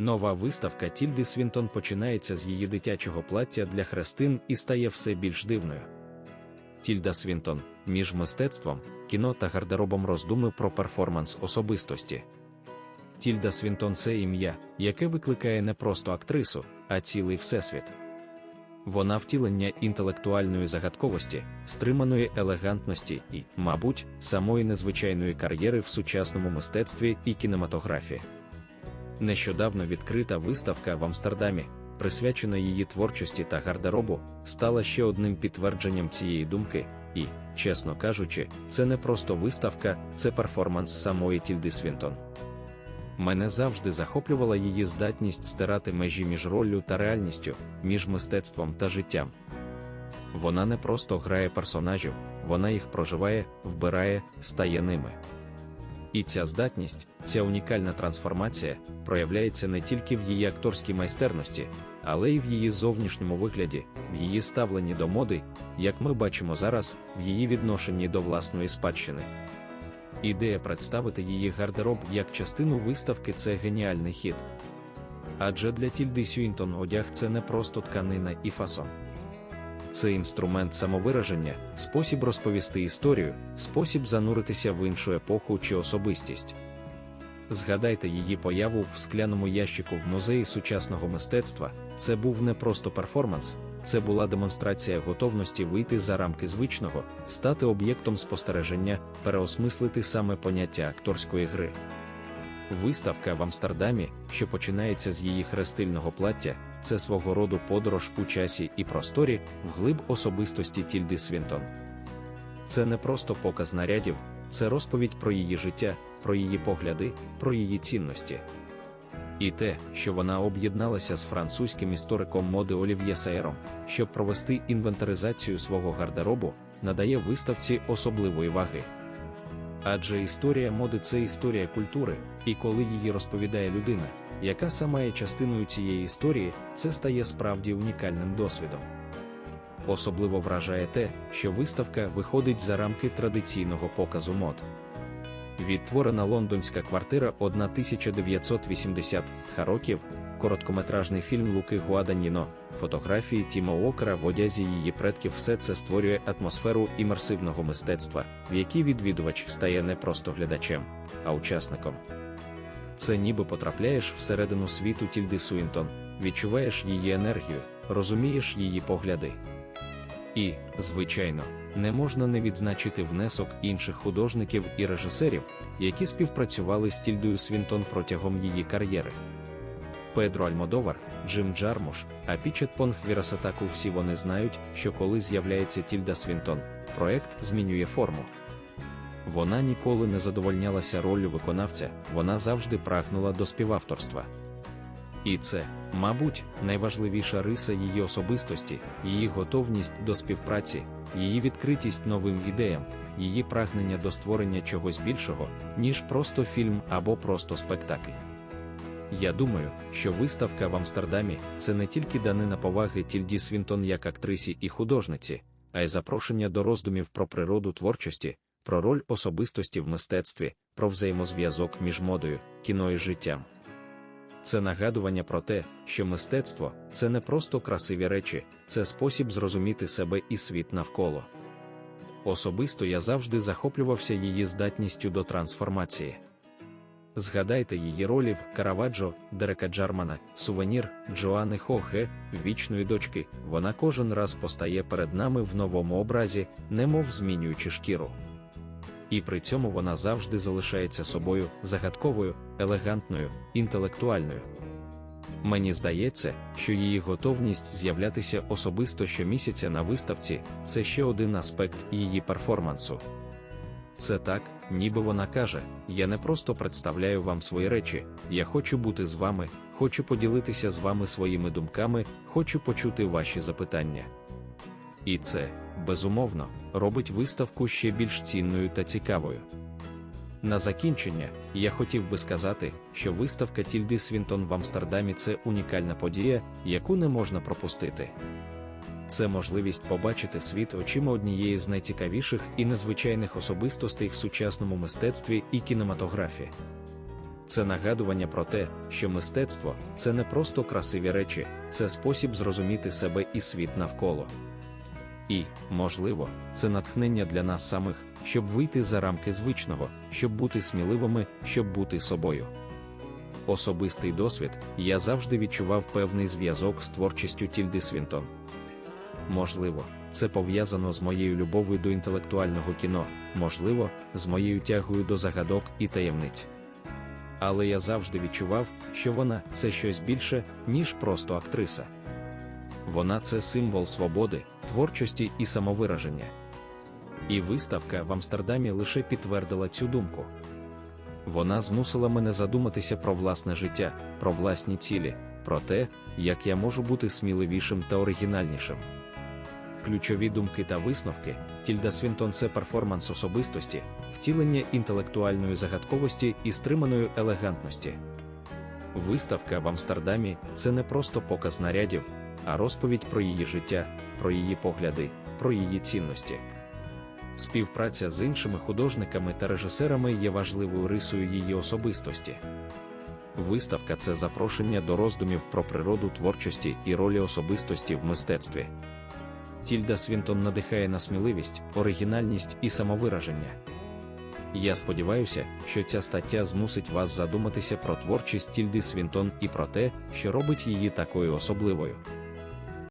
Нова виставка Тільди Свінтон починається з її дитячого плаття для хрестин і стає все більш дивною. Тільда Свінтон між мистецтвом, кіно та гардеробом роздуми про перформанс особистості. Тільда Свінтон це ім'я, яке викликає не просто актрису, а цілий всесвіт. Вона втілення інтелектуальної загадковості, стриманої елегантності і, мабуть, самої незвичайної кар'єри в сучасному мистецтві і кінематографії. Нещодавно відкрита виставка в Амстердамі, присвячена її творчості та гардеробу, стала ще одним підтвердженням цієї думки, і, чесно кажучи, це не просто виставка, це перформанс самої Тільди Свінтон. Мене завжди захоплювала її здатність стирати межі між роллю та реальністю, між мистецтвом та життям. Вона не просто грає персонажів, вона їх проживає, вбирає, стає ними. І ця здатність, ця унікальна трансформація проявляється не тільки в її акторській майстерності, але й в її зовнішньому вигляді, в її ставленні до моди, як ми бачимо зараз, в її відношенні до власної спадщини. Ідея представити її гардероб як частину виставки це геніальний хід. Адже для Тільди Сюінтон одяг це не просто тканина і фасон. Це інструмент самовираження, спосіб розповісти історію, спосіб зануритися в іншу епоху чи особистість. Згадайте її появу в скляному ящику в музеї сучасного мистецтва. Це був не просто перформанс, це була демонстрація готовності вийти за рамки звичного, стати об'єктом спостереження, переосмислити саме поняття акторської гри. Виставка в Амстердамі, що починається з її хрестильного плаття, це свого роду подорож у часі і просторі вглиб особистості Тільди Свінтон. Це не просто показ нарядів, це розповідь про її життя, про її погляди, про її цінності. І те, що вона об'єдналася з французьким істориком моди Олів'є Сайером, щоб провести інвентаризацію свого гардеробу, надає виставці особливої ваги. Адже історія моди це історія культури, і коли її розповідає людина, яка сама є частиною цієї історії, це стає справді унікальним досвідом. Особливо вражає те, що виставка виходить за рамки традиційного показу мод. Відтворена лондонська квартира 1980 років, короткометражний фільм Луки Гуаданіно, фотографії Тімо Уокера в одязі її предків все це створює атмосферу імерсивного мистецтва, в якій відвідувач стає не просто глядачем, а учасником. Це ніби потрапляєш всередину світу Тільди Суінтон, відчуваєш її енергію, розумієш її погляди. І, звичайно, не можна не відзначити внесок інших художників і режисерів, які співпрацювали з Тільдою Свінтон протягом її кар'єри. Педро Альмодовар, Джим Джармуш, а Пічет Понг Вірасатаку всі вони знають, що коли з'являється Тільда Свінтон, проект змінює форму. Вона ніколи не задовольнялася роллю виконавця, вона завжди прагнула до співавторства. І це, мабуть, найважливіша риса її особистості, її готовність до співпраці, її відкритість новим ідеям, її прагнення до створення чогось більшого, ніж просто фільм або просто спектакль. Я думаю, що виставка в Амстердамі це не тільки данина поваги Тільді Свінтон як актрисі і художниці, а й запрошення до роздумів про природу творчості, про роль особистості в мистецтві, про взаємозв'язок між модою, кіно і життям. Це нагадування про те, що мистецтво це не просто красиві речі, це спосіб зрозуміти себе і світ навколо. Особисто я завжди захоплювався її здатністю до трансформації. Згадайте її ролі в Караваджо, Дерека Джармана, Сувенір, Джоани Хохе, Вічної дочки. Вона кожен раз постає перед нами в новому образі, немов змінюючи шкіру. І при цьому вона завжди залишається собою загадковою, елегантною, інтелектуальною. Мені здається, що її готовність з'являтися особисто щомісяця на виставці це ще один аспект її перформансу. Це так, ніби вона каже: я не просто представляю вам свої речі, я хочу бути з вами, хочу поділитися з вами своїми думками, хочу почути ваші запитання. І це, безумовно, робить виставку ще більш цінною та цікавою. На закінчення, я хотів би сказати, що виставка Тільди Свінтон в Амстердамі це унікальна подія, яку не можна пропустити. Це можливість побачити світ очима однієї з найцікавіших і незвичайних особистостей в сучасному мистецтві і кінематографії. це нагадування про те, що мистецтво це не просто красиві речі, це спосіб зрозуміти себе і світ навколо. І, можливо, це натхнення для нас самих, щоб вийти за рамки звичного, щоб бути сміливими, щоб бути собою. Особистий досвід я завжди відчував певний зв'язок з творчістю Тільди Свінтон. Можливо, це пов'язано з моєю любов'ю до інтелектуального кіно, можливо, з моєю тягою до загадок і таємниць. Але я завжди відчував, що вона це щось більше, ніж просто актриса. Вона це символ свободи, творчості і самовираження. І виставка в Амстердамі лише підтвердила цю думку. Вона змусила мене задуматися про власне життя, про власні цілі, про те, як я можу бути сміливішим та оригінальнішим. Ключові думки та висновки Тільда Свінтон це перформанс особистості, втілення інтелектуальної загадковості і стриманої елегантності. Виставка в Амстердамі це не просто показ нарядів, а розповідь про її життя, про її погляди, про її цінності. Співпраця з іншими художниками та режисерами є важливою рисою її особистості. Виставка це запрошення до роздумів про природу творчості і ролі особистості в мистецтві. Тільда Свінтон надихає на сміливість, оригінальність і самовираження. Я сподіваюся, що ця стаття змусить вас задуматися про творчість Тільди Свінтон і про те, що робить її такою особливою.